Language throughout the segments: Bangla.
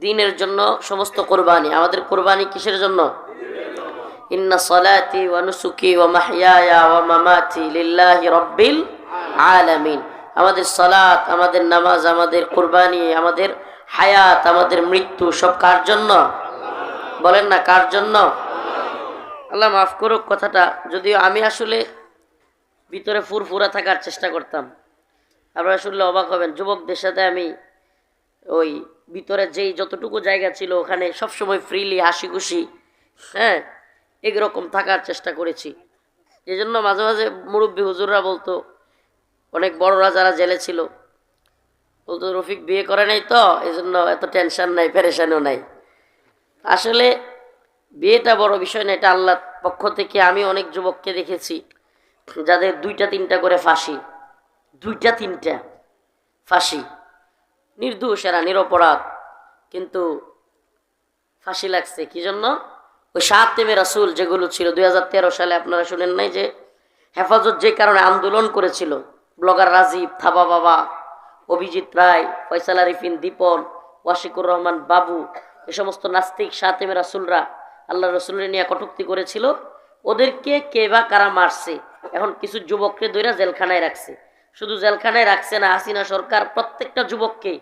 দিনের জন্য সমস্ত কোরবানি। আমাদের কোরবানি কিসের জন্য? ইন্না আমাদের সালাত আমাদের নামাজ, আমাদের কোরবানি, আমাদের হায়াত, আমাদের মৃত্যু, সব কার জন্য? বলেন না, কার জন্য? আল্লাহ মাফ করুক কথাটা। যদিও আমি আসলে ভিতরে ফুরফুরা থাকার চেষ্টা করতাম। আপনারা শুনলে অবাক হবেন। যুবকদের সাথে আমি ওই ভিতরে যেই যতটুকু জায়গা ছিল ওখানে সবসময় ফ্রিলি হাসি খুশি হ্যাঁ এরকম থাকার চেষ্টা করেছি। এই জন্য মাঝে মাঝে মুরব্বী হুজুররা বলতো, অনেক বড়রা যারা জেলে ছিল, বলতো, রফিক বিয়ে করে নাই তো? এই জন্য এত টেনশন নাই প্যারেশানও নাই। আসলে বিয়েটা বড় বিষয় না, এটা আল্লাহর পক্ষ থেকে আমি অনেক যুবককে দেখেছি, যাদের দুইটা তিনটা করে ফাঁসি, দুইটা তিনটা ফাঁসি। নির্দোষ, এরা নিরপরাধ। কিন্তু ফাঁসি লাগছে, কি জন্য? ওই সাত তেমে রাসুল যেগুলো ছিল, দুই হাজার তেরো সালে আপনারা শুনেন নাই যে, হেফাজত যে কারণে আন্দোলন করেছিল, ব্লগার রাজীব, থাবা বাবা, অভিজিৎ রায়, ফয়সাল আরিফিন, দীপন, ওয়াশিকুর রহমান, বাবু, এ সমস্ত নাস্তিক সাতেমে রাসুলরা আল্লাহ রসুলের নিয়ে কটুক্তি করেছিল। ওদেরকে কে বা কারা মারছে? এখন কিছু যুবককে দইরা জেলখানায় রাখছে। শুধু জেলখানায় রাখছে না হাসিনা সরকার প্রত্যেকটা যুবককে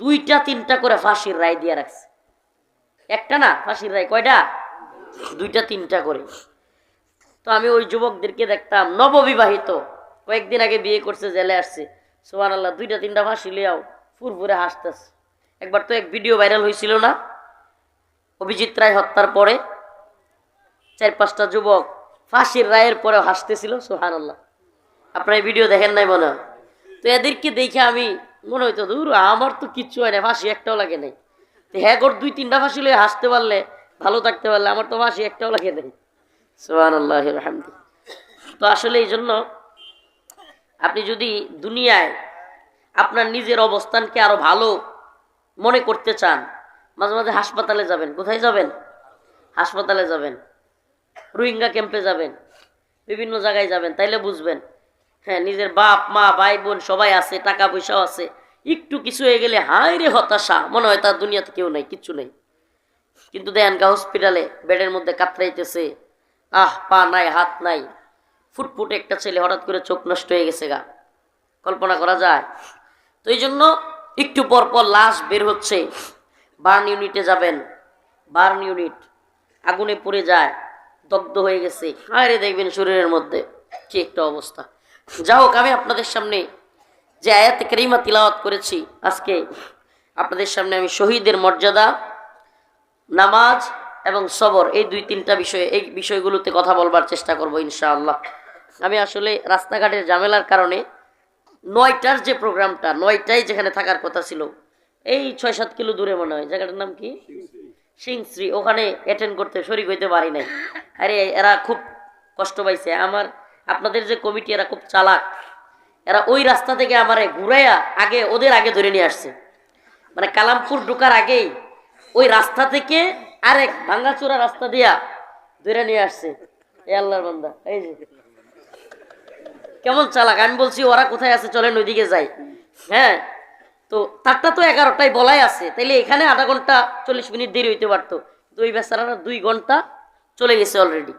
দুইটা, তিনটা করে ফাঁসির রায় দিয়ে রাখছে। একটা না, ফাঁসির রায়, কয়টা? দুইটা, তিনটা করে। তো আমি ওই যুবকদেরকে দেখতাম নববিবাহিত। কয়েকদিন আগে বিয়ে করছে, জেলে আসছে। সোহান আল্লাহ দুইটা, তিনটা ফাঁসি লিয়াও ফুরফুরে হাসতেছে। একবার তো এক ভিডিও ভাইরাল হয়েছিল না? অভিজিৎ রায় হত্যার পরে চার পাঁচটা যুবক ফাঁসির রায়ের পরেও হাসতেছিল সোহান আল্লাহ আপনার ভিডিও দেখেন নাই মনে তো এদেরকে দেখে আমি মনে হইতো দূর আমার তো কিচ্ছু হয় না ফাঁসি একটাও লাগে নাই। তো হ্যাঁ গোর দুই তিনটা ফাঁসি লয়ে হাসতে পারলে, ভালো থাকতে পারলে, আমার তো ফাঁসি একটাও লাগে নাই। সোহান আল্লাহ হামদি তো আসলে এই জন্য আপনি যদি দুনিয়ায় আপনার নিজের অবস্থানকে আরও ভালো মনে করতে চান, মাঝে মাঝে হাসপাতালে যাবেন। কোথায় যাবেন? হাসপাতালে যাবেন। রোহিঙ্গা ক্যাম্পে যাবেন। বিভিন্ন জায়গায় যাবেন, তাইলে বুঝবেন। হ্যাঁ নিজের বাপ, মা, ভাই, বোন সবাই আছে, টাকা পয়সাও আছে। একটু কিছু হয়ে গেলে হাই রে হতাশা, মনে হয় তার দুনিয়াতে কেউ নাই, কিচ্ছু নেই। কিন্তু দেখেন গা হসপিটালে বেডের মধ্যে কাতরাইতেছে। আহ, পা নাই, হাত নাই। ফুটফুটে একটা ছেলে হঠাৎ করে চোখ নষ্ট হয়ে গেছে গা। কল্পনা করা যায়। তো এই জন্য একটু পর পর লাশ বের হচ্ছে। বার্ন ইউনিটে যাবেন। বার্ন ইউনিট আগুনে পড়ে যায়, দগ্ধ হয়ে গেছে। আরে দেখবেন শরীরের মধ্যে কি একটা অবস্থা। যা হোক আমি আপনাদের সামনে যে আয়াতে করিমা তিলাওয়াত করেছি, আজকে আপনাদের সামনে আমি শহীদের মর্যাদা, নামাজ এবং সবর, এই দুই তিনটা বিষয়ে, এই বিষয়গুলোতে কথা বলবার চেষ্টা করব, ইনশাআল্লাহ। আমি আসলে রাস্তাঘাটের ঝামেলার কারণে নয়টার যে প্রোগ্রামটা নয়টাই যেখানে থাকার কথা ছিল, এই ছয় সাত কিলো দূরে মনে হয়, জায়গাটার নাম কি? সিংশ্রী ওখানে অ্যাটেন্ড করতে শরিক হইতে পারি নাই। আরে, এরা খুব কষ্ট পাইছে। আমার আপনাদের যে কমিটি, এরা খুব চালাক। এরা ওই রাস্তা থেকে আমারে ঘুরাইয়া আগে ওদের আগে ধরে নিয়ে আসছে। মানে কালামপুর ঢোকার আগেই ওই রাস্তা থেকে আরেক ভাঙ্গাচোরা রাস্তা দিয়া ধরে নিয়ে আসছে। এ আল্লাহর বান্দা, এই যে। কেমন চালাক, আমি বলছি ওরা কোথায় আছে, চলেন ওইদিকে যাই। হ্যাঁ তো তারটা তো এগারোটায় বলাই আছে। তাইলে এখানে আধা ঘণ্টা চল্লিশ মিনিট দেরি হইতে পারতো। তো ওই বেচারারা দুই ঘণ্টা চলে গেছে অলরেডি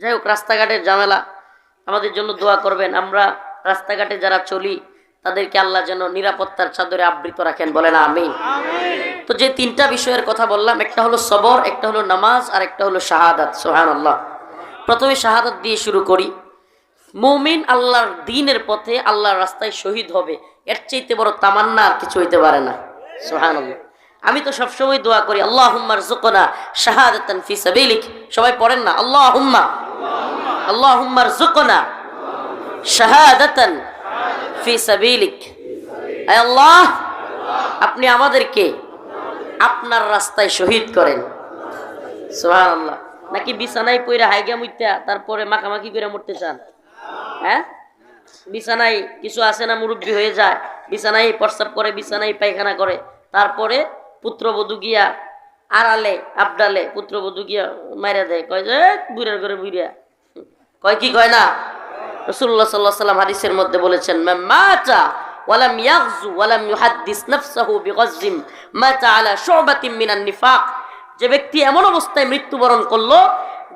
যাই হোক, রাস্তাঘাটের ঝামেলা। আমাদের জন্য দোয়া করবেন। আমরা রাস্তাঘাটে যারা চলি তাদেরকে আল্লাহ যেন নিরাপত্তার চাদরে আবৃত রাখেন। বলেন আমি তো যে তিনটা বিষয়ের কথা বললাম একটা হলো সবর একটা হলো নামাজ আর একটা হলো শাহাদাত। সোহান আল্লাহ প্রথমে শাহাদাত দিয়ে শুরু করি। মুমিন আল্লাহর দিনের পথে আল্লাহর রাস্তায় শহীদ হবে এর চাইতে বড় তামান্না আর কিছু হইতে পারে না। সোহান আল্লাহ আমি তো সবসময় দোয়া করি আল্লাহ হুম্মার জুকনা সাবিলিক। সবাই পড়েন না? আল্লাহ হুম্মা হুম্মার জুকনা শাহাদাতান ফি সাবিলিক। আয় আল্লাহ, আপনি আমাদেরকে আপনার রাস্তায় শহীদ করেন। সোহান আল্লাহ নাকি বিছানায় পইরা হাইগা মুইতা তারপরে মাখামাখি করে মরতে চান? হ্যাঁ? বিছানায় কিছু আছে না মুরব্বী হয়ে যায়? বিছানায় প্রস্রাব করে বিছানায় পায়খানা করে, তারপরে পুত্রবধূ গিয়া আড়ালে, আবডালে পুত্রবধূ গিয়া মাইরা দেয়। কয় যে বুড়ার করে বুড়িয়া কয় কি কয় না? রসুল্লাহ সাল্লাহ সাল্লাম হাদিসের মধ্যে বলেছেন ওয়ালাম আলা নিফাক। যে ব্যক্তি এমন অবস্থায় মৃত্যুবরণ করল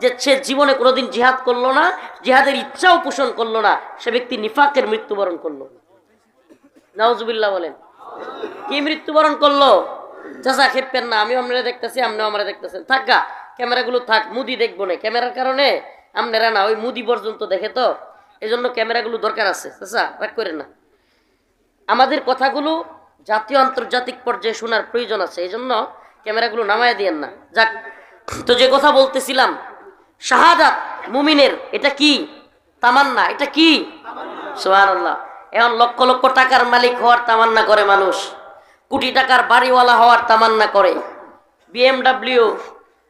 যে সে জীবনে কোনোদিন জিহাদ করল না, জিহাদের ইচ্ছাও পোষণ করল না, সে ব্যক্তি নিফাকের মৃত্যুবরণ করল। নাউজুবিল্লাহ বলেন। কি মৃত্যুবরণ করল? চাচা, খেপেন না আমি আপনারা দেখতেছি আপনিও আমরা দেখতেছেন। থাক গা, ক্যামেরাগুলো থাক, মুদি দেখব না। ক্যামেরার কারণে আপনারা না, ওই মুদি পর্যন্ত দেখে তো? এই জন্য ক্যামেরাগুলো দরকার আছে। চাচা, রাগ করেন না। আমাদের কথাগুলো জাতীয় আন্তর্জাতিক পর্যায়ে শোনার প্রয়োজন আছে এই জন্য ক্যামেরাগুলো নামায় দিয়েন না। যাক, তো যে কথা বলতেছিলাম, শাহাদাত মুমিনের, এটা কি? তামান্না, এটা কি? সুবহানাল্লাহ। এখন লক্ষ লক্ষ টাকার মালিক হওয়ার তামান্না করে মানুষ। কোটি টাকার বাড়িওয়ালা হওয়ার তামান্না করে। বিএমডাব্লিউ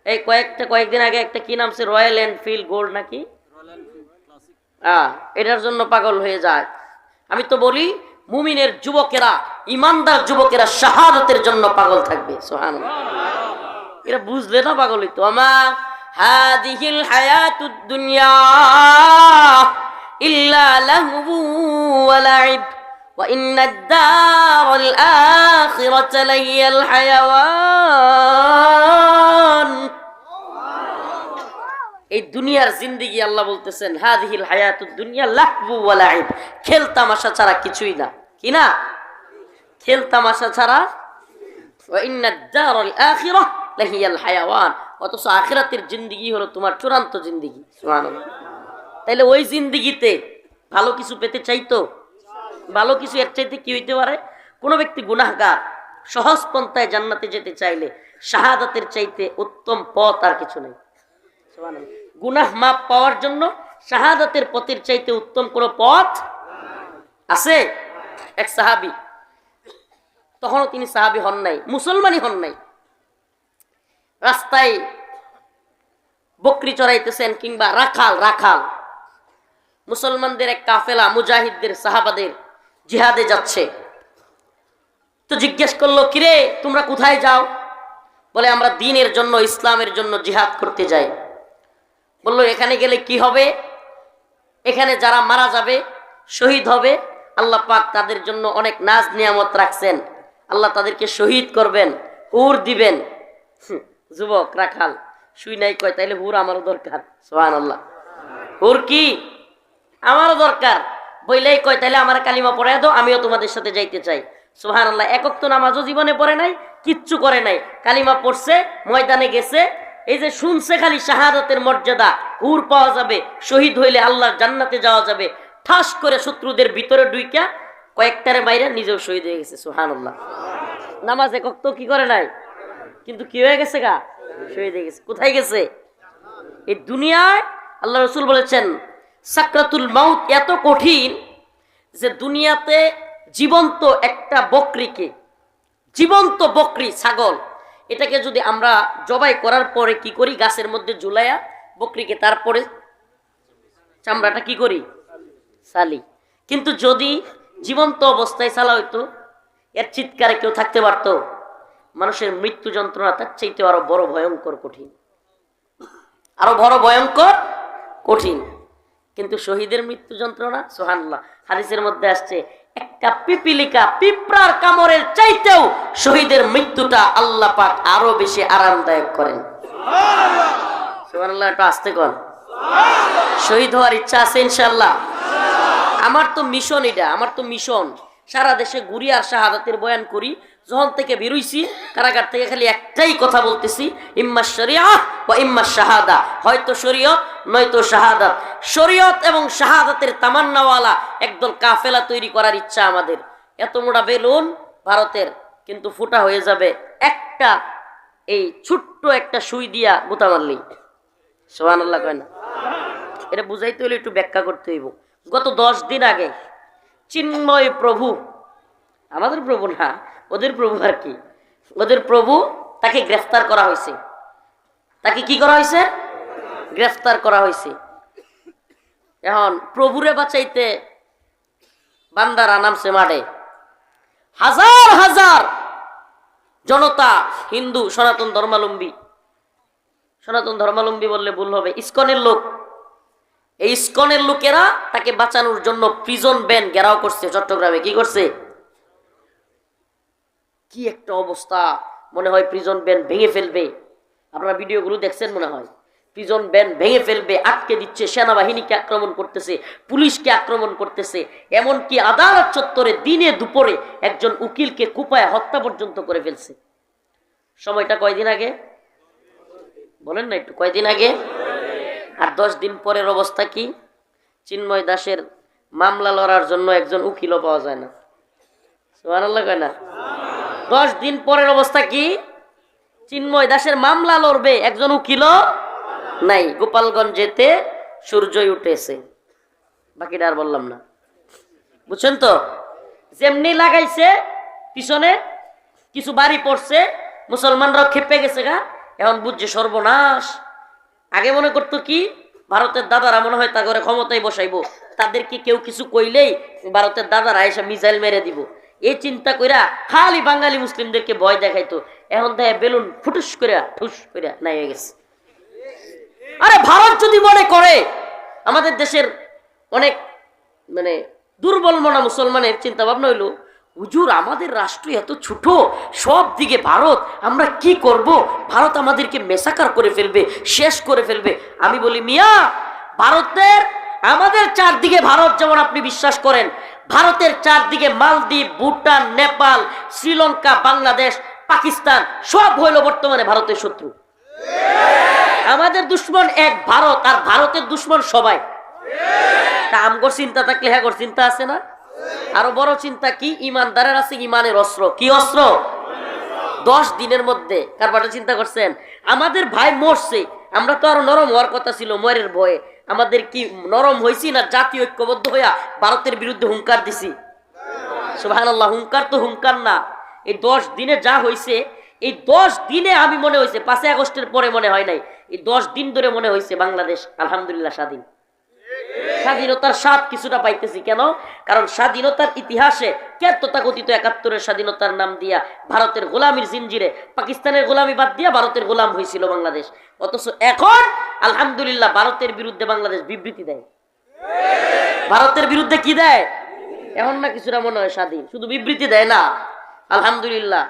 এই কয়েকটা কয়েকদিন আগে একটা কি নামছে রয়্যাল এনফিল্ড গোল্ড নাকি? হ্যাঁ এটার জন্য পাগল হয়ে যায়। আমি তো বলি মুমিনের যুবকেরা ইমানদার যুবকেরা শাহাদতের জন্য পাগল থাকবে সোহান এরা বুঝলে না পাগল হইতো আমার হাদিহিল হায়াতুদ দুনিয়া ইল্লা লাহবু ওয়া লাইব। ইন্নাদ দারাল আখিরাতা লাহিয়াল হায়াওয়ান এই দুনিয়ার জিন্দিগি আল্লাহ বলতেছেন, হাদিহিল হায়াতুদ দুনিয়া লাহবু ওয়া লাইব। খেল তামাশা ছাড়া কিছুই না। কি না? খেল তামাশা ছাড়া? ওয়া ইন্নাদ দারাল আখিরাহ লাহিয়াল হায়াওয়ান। অথচ আখিরাতের জিন্দিগি হলো তোমার চূড়ান্ত জিন্দিগি। সুবহানাল্লাহ। তাইলে ওই জিন্দিগিতে ভালো কিছু পেতে চাইতো ভালো কিছু এর চাইতে কি হইতে পারে? কোনো ব্যক্তি গুনাহগার, সহজ পন্থায় জান্নাতে যেতে চাইলে শাহাদাতের চাইতে উত্তম পথ আর কিছু নেই। গুনাহ মাপ পাওয়ার জন্য শাহাদাতের পথের চাইতে উত্তম কোনো পথ আছে? এক সাহাবি। তখনও তিনি সাহাবি হন নাই, মুসলমানই হন নাই। রাস্তায় বকরি চড়াইতেছেন কিংবা রাখাল রাখাল। মুসলমানদের এক কাফেলা, মুজাহিদদের, সাহাবাদের জিহাদে যাচ্ছে। তো জিজ্ঞেস করল, কিরে, তোমরা কোথায় যাও? বলে, আমরা দিনের জন্য, ইসলামের জন্য জিহাদ করতে যাই। বলল, এখানে গেলে কি হবে? এখানে যারা মারা যাবে, শহীদ হবে। আল্লাহ পাক তাদের জন্য অনেক নাজ নিয়ামত রাখছেন। আল্লাহ তাদেরকে শহীদ করবেন, হুর দিবেন। যুবক, রাখাল, শুই নাই কয়, তাইলে হুর আমারও দরকার। সোহান আল্লাহ হুর কি? আমারও দরকার। বইলেই কয়, তাইলে আমার কালিমা পড়ায় দাও, আমিও তোমাদের সাথে যাইতে চাই। সোহান আল্লাহ একক তো নামাজও জীবনে পড়ে নাই, কিচ্ছু করে নাই। কালিমা পড়ছে, ময়দানে গেছে, এই যে শুনছে খালি শাহাদাতের মর্যাদা, হুর পাওয়া যাবে, শহীদ হইলে আল্লাহর জান্নাতে যাওয়া যাবে, ঠাস করে শত্রুদের ভিতরে ডুইকা কয়েকটারে বাইরে নিজেও শহীদ হয়ে গেছে সোহান আল্লাহ নামাজ একক তো কি করে নাই? কিন্তু কি হয়ে গেছে গা? শহীদ হয়ে গেছে। কোথায় গেছে? এই দুনিয়ায় আল্লাহ রসুল বলেছেন সাকরাতুল মাউত এত কঠিন যে দুনিয়াতে জীবন্ত একটা বকরিকে, জীবন্ত বকরি, ছাগল, এটাকে যদি আমরা জবাই করার পরে কি করি? গাছের মধ্যে ঝুলাইয়া বকরিকে তারপরে চামড়াটা কি করি? সালি কিন্তু যদি জীবন্ত অবস্থায় সালা হইতো, এর চিৎকারে কেউ থাকতে পারতো? মানুষের মৃত্যু যন্ত্রণা তার চাইতে আরও বড় ভয়ঙ্কর কঠিন। আরও বড় ভয়ঙ্কর কঠিন। কিন্তু শহীদের মৃত্যু যন্ত্রণা সোহানুল্লাহ হাদিসের মধ্যে আসছে একটা পিপিলিকা পিঁপড়ার কামড়ের চাইতেও শহীদের মৃত্যুটা আল্লাহ পাক আরও বেশি আরামদায়ক করেন। সোহান্লাহ একটু আসতে কর শহীদ হওয়ার ইচ্ছা আছে ইনশাল্লাহ আমার তো মিশন এটা আমার তো মিশন। সারা দেশে ঘুরি আর শাহাদাতের বয়ান করি। যখন থেকে বেরোইছি, কারাগার থেকে খালি একটাই কথা বলতেছি, ইম্মা শরিয়া বা ইম্মা শাহাদা। হয়তো শরীয়ত, নয়তো শাহাদাত। শরীয়ত এবং শাহাদাতের তামান্নাওয়ালা একদল কাফেলা তৈরি করার ইচ্ছা আমাদের। এত মোটা বেলুন ভারতের, কিন্তু ফুটা হয়ে যাবে একটা, এই ছোট্ট একটা সুই দিয়া গুতা মারলেই। সোহান আল্লাহ কয় না? এটা বুঝাইতে হলে একটু ব্যাখ্যা করতে হইব। গত দশ দিন আগে চিন্ময় প্রভু। আমাদের প্রভু না, ওদের প্রভু আর কি? ওদের প্রভু তাকে গ্রেফতার করা হয়েছে। তাকে কি করা হয়েছে? গ্রেফতার করা হয়েছে। এখন প্রভুরে বাঁচাইতে বান্দারা নামছে মাঠে। হাজার হাজার জনতা, হিন্দু, সনাতন ধর্মালম্বী সনাতন ধর্মালম্বী বললে ভুল হবে। ইস্কনের লোক এই ইস্কনের লোকেরা তাকে বাঁচানোর জন্য প্রিজন ব্যান ঘেরাও করছে, চট্টগ্রামে। কি করছে? কি একটা অবস্থা। মনে হয় প্রিজন ব্যান ভেঙে ফেলবে। আপনারা ভিডিওগুলো দেখছেন মনে হয়। প্রিজন ব্যান ভেঙে ফেলবে, আটকে দিচ্ছে, সেনাবাহিনীকে আক্রমণ করতেছে, পুলিশকে আক্রমণ করতেছে। এমনকি আদালত চত্বরে দিনে দুপুরে একজন উকিলকে কুপায় হত্যা পর্যন্ত করে ফেলছে। সময়টা কয়দিন আগে? বলেন না একটু, কয়দিন আগে? আর দশ দিন পরের অবস্থা কি? চিন্ময় দাসের মামলা লড়ার জন্য একজন উকিলও পাওয়া যায় না। না? দশ দিন পরের অবস্থা কি? চিন্ময় দাসের মামলা লড়বে একজন উকিলও নাই। গোপালগঞ্জেতে সূর্যই উঠেছে। বাকিটা আর বললাম না। বুঝছেন তো? যেমনি লাগাইছে, পিছনে কিছু বাড়ি পড়ছে, মুসলমানরাও খেপে গেছে গা। এখন বুঝছে সর্বনাশ। আগে মনে করতো কি, ভারতের দাদারা মনে হয় তা করে ক্ষমতায় বসাইবো। তাদেরকে কেউ কিছু কইলেই ভারতের দাদারা এসে মিসাইল মেরে দিব। এই চিন্তা কইরা খালি বাঙালি মুসলিমদেরকে ভয় দেখাইতো। এখন দেখে বেলুন ফুটুস কইরা ঠুস কইরা নাই হয়ে গেছে। আরে ভারত যদি মনে করে, আমাদের দেশের অনেক মানে দুর্বল মনা মুসলমানের চিন্তা ভাবনা হইল হুজুর, আমাদের রাষ্ট্র এত ছোট, সব দিকে ভারত, আমরা কি করব? ভারত আমাদেরকে মেসাকার করে ফেলবে, শেষ করে ফেলবে। আমি বলি, মিয়া, ভারতের, আমাদের চারদিকে ভারত, যেমন আপনি বিশ্বাস করেন, ভারতের চারদিকে মালদ্বীপ, ভুটান, নেপাল, শ্রীলঙ্কা, বাংলাদেশ, পাকিস্তান, সব হইল বর্তমানে ভারতের শত্রু। আমাদের দুশ্মন এক ভারত, আর ভারতের দুশ্মন সবাই। তা আমগর চিন্তা থাকলে হ্যাঁ চিন্তা আছে না? আরও বড় চিন্তা, কি ইমানদারের আছে ইমানের অস্ত্র? কি অস্ত্র? দশ দিনের মধ্যে। কারবারটা চিন্তা করছেন? আমাদের ভাই মরছে। আমরা তো আরও নরম হওয়ার কথা ছিল মরের ভয়ে। আমাদের কি নরম হয়েছি না জাতীয় ঐক্যবদ্ধ হইয়া ভারতের বিরুদ্ধে হুঙ্কার দিছি? আল্লাহ হুঙ্কার তো হুঙ্কার না। এই দশ দিনে যা হয়েছে এই দশ দিনে আমি মনে হয়েছে পাঁচই আগস্টের পরে মনে হয় নাই। এই দশ দিন ধরে মনে হয়েছে বাংলাদেশ, আলহামদুলিল্লাহ স্বাধীন। স্বাধীনতার স্বাদ কিছুটা পাইতেছি, কেন? কারণ স্বাধীনতার ইতিহাসে কে তথাকথিত একাত্তরের স্বাধীনতার নাম দিয়া ভারতের গোলামীর জিঞ্জিরে পাকিস্তানের গোলামি বাদ দিয়া ভারতের গোলাম হয়েছিল বাংলাদেশ। অথচ এখন, আলহামদুলিল্লাহ, ভারতের বিরুদ্ধে বাংলাদেশ বিবৃতি দেয়। ভারতের বিরুদ্ধে কি দেয়? এখন না কিছুটা মনে হয় স্বাধীন, শুধু বিবৃতি দেয় না। আলহামদুলিল্লাহ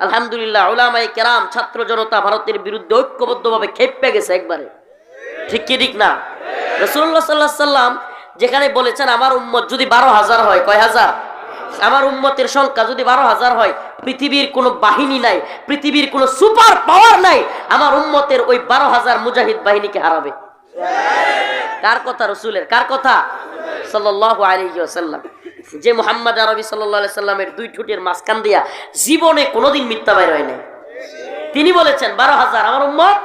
আলহামদুলিল্লাহ ওলামাই কেরাম, ছাত্র জনতা ভারতের বিরুদ্ধে ঐক্যবদ্ধভাবে খেপে গেছে একবারে। ঠিক কি ঠিক না? রসুল্লাহ সাল্লাহ সাল্লাম যেখানে বলেছেন, আমার উম্মত যদি বারো হাজার হয়, কয় হাজার? আমার উম্মতের সংখ্যা যদি বারো হাজার হয়, পৃথিবীর কোনো বাহিনী নাই, পৃথিবীর কোনো সুপার পাওয়ার নাই, আমার উম্মতের ওই বারো হাজার মুজাহিদ বাহিনীকে হারাবে। কার কথা রসুলের? কার কথা? ওয়াসাল্লাম। যে মুহাম্মদ আরবি সাল্লামের দুই ঠোঁটের মাঝখান দিয়া জীবনে কোনোদিন মিথ্যা বাইর হয় নাই। তিনি বলেছেন, বারো হাজার, আমার উম্মত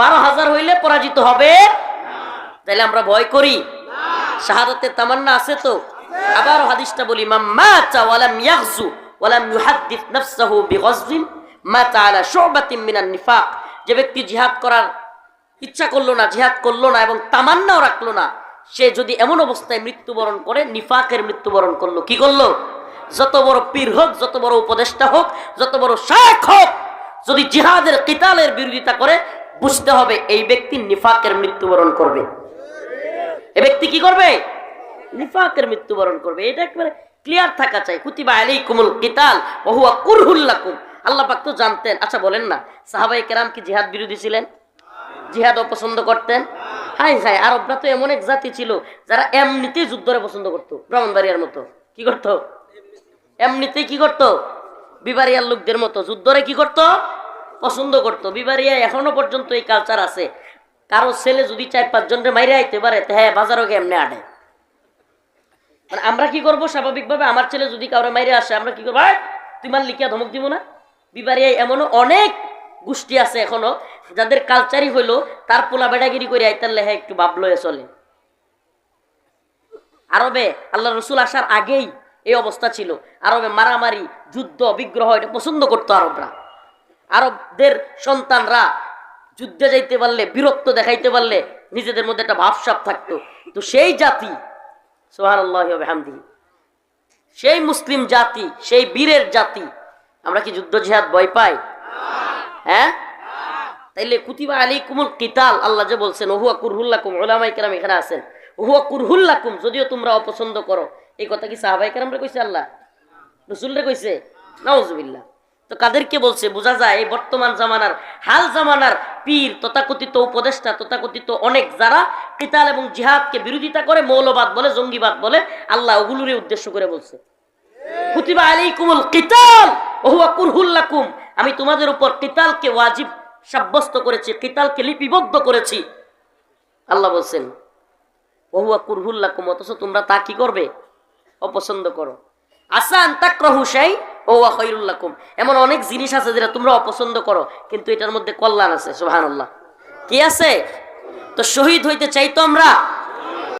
বারো হাজার হইলে পরাজিত হবে তাইলে আমরা ভয় করি। শাহাদাতের তামান্না আছে তো? আবার হাদিসটা বলি ওয়ালাম ইয়াগজু ওয়ালাম ইউহাদ্দিস নাফসাহু বিগজবিন মাতা আলা শুবাতিন নিফাক। যে ব্যক্তি জিহাদ করার ইচ্ছা করল না, জিহাদ করল না এবং তামান্নাও রাখল না, সে যদি এমন অবস্থায় মৃত্যুবরণ করে, নিফাকের মৃত্যুবরণ করল, কি করল? যত বড় পীর হোক, যত বড় উপদেষ্টা হোক, যত বড় শেখ হোক, যদি জিহাদের কিতালের বিরোধিতা করে, বুঝতে হবে এই ব্যক্তি নিফাকের মৃত্যুবরণ করবে। এ ব্যক্তি কি করবে? নিফাকের মৃত্যুবরণ করবে। এটা একবারে ক্লিয়ার থাকা চাই। কুতিবা আলাইকুমুল কিতাল ওয়া হুয়া কুরহুল্লাকুম আল্লাহ পাক তো জানতেন। আচ্ছা বলেন না সাহাবাই কেরাম কি জিহাদ বিরোধী ছিলেন? জিহাদ অপছন্দ করতেন? হাই হাই আরবরা তো এমন এক জাতি ছিল, যারা এমনিতেই যুদ্ধরে পছন্দ করতো, ব্রাহ্মণবাড়িয়ার মতো। কি করতো? এমনিতেই কি করতো? বিবারিয়ার লোকদের মতো। যুদ্ধরে কি করতো? পছন্দ করতো। বিবারিয়া এখনও পর্যন্ত এই কালচার আছে। কারও ছেলে যদি চার পাঁচজনের মাইরে আইতে পারে হ্যাঁ বাজারও এমনি আটে মানে আমরা কি করব? স্বাভাবিকভাবে আমার ছেলে যদি কারও মাইরে আসে, আমরা কি করব? তুই মার লিখিয়া ধমক দিব না? বিবারিয়ায় এমনও অনেক গোষ্ঠী আছে এখনও, যাদের কালচারই হইল, তার পোলা বেড়াগিরি করে আইতার লেহা একটু বাবলো চলে। আরবে আল্লাহ রসুল আসার আগেই এই অবস্থা ছিল। আরবে মারামারি, যুদ্ধ, বিগ্রহ, এটা পছন্দ করতো আরবরা। আরবদের সন্তানরা যুদ্ধে যাইতে পারলে, বীরত্ব দেখাইতে পারলে নিজেদের মধ্যে একটা ভাবসাপ থাকতো। তো সেই জাতি সোহান সেই মুসলিম জাতি, সেই বীরের জাতি, আমরা কি যুদ্ধ জিহাদ ভয় পাই? হ্যাঁ? তাইলে কুতিবা আলী কুমুল কিতাল, আল্লাহ যে বলছেন, ওহুয়া কুরহুল্লাকুম ওলামাই কেরাম এখানে আছেন। ওহুয়া কুরহুল্লাকুম যদিও তোমরা অপছন্দ করো, এই কথা কি সাহাবাই কেরামরে কইছে আল্লাহ? রসুলরে কইছে? নাউজুবিল্লাহ। তো কাদেরকে বলছে, বোঝা যায় এই বর্তমান জামানার, হাল জামানার পীর, তথাকথিত উপদেষ্টা, তথাকথিত অনেক যারা কিতাল এবং জিহাদকে বিরোধিতা করে, মৌলবাদ বলে, জঙ্গিবাদ বলে, আল্লাহ ওগুলোরই উদ্দেশ্য করে বলছে। আমি তোমাদের উপর কিতালকে ওয়াজিব সাব্যস্ত করেছি, কিতালকে লিপিবদ্ধ করেছি। আল্লাহ বলছেন, ওহুয়া কুরহুল লাকুম, অথচ তোমরা তা কি করবে? অপছন্দ করো। আসান তাকরাহু শাই এমন অনেক জিনিস আছে যেটা তোমরা অপছন্দ করো, কিন্তু এটার মধ্যে কল্যাণ আছে, সুবহানাল্লাহ। কি আছে? তো শহীদ হইতে চাইতো আমরা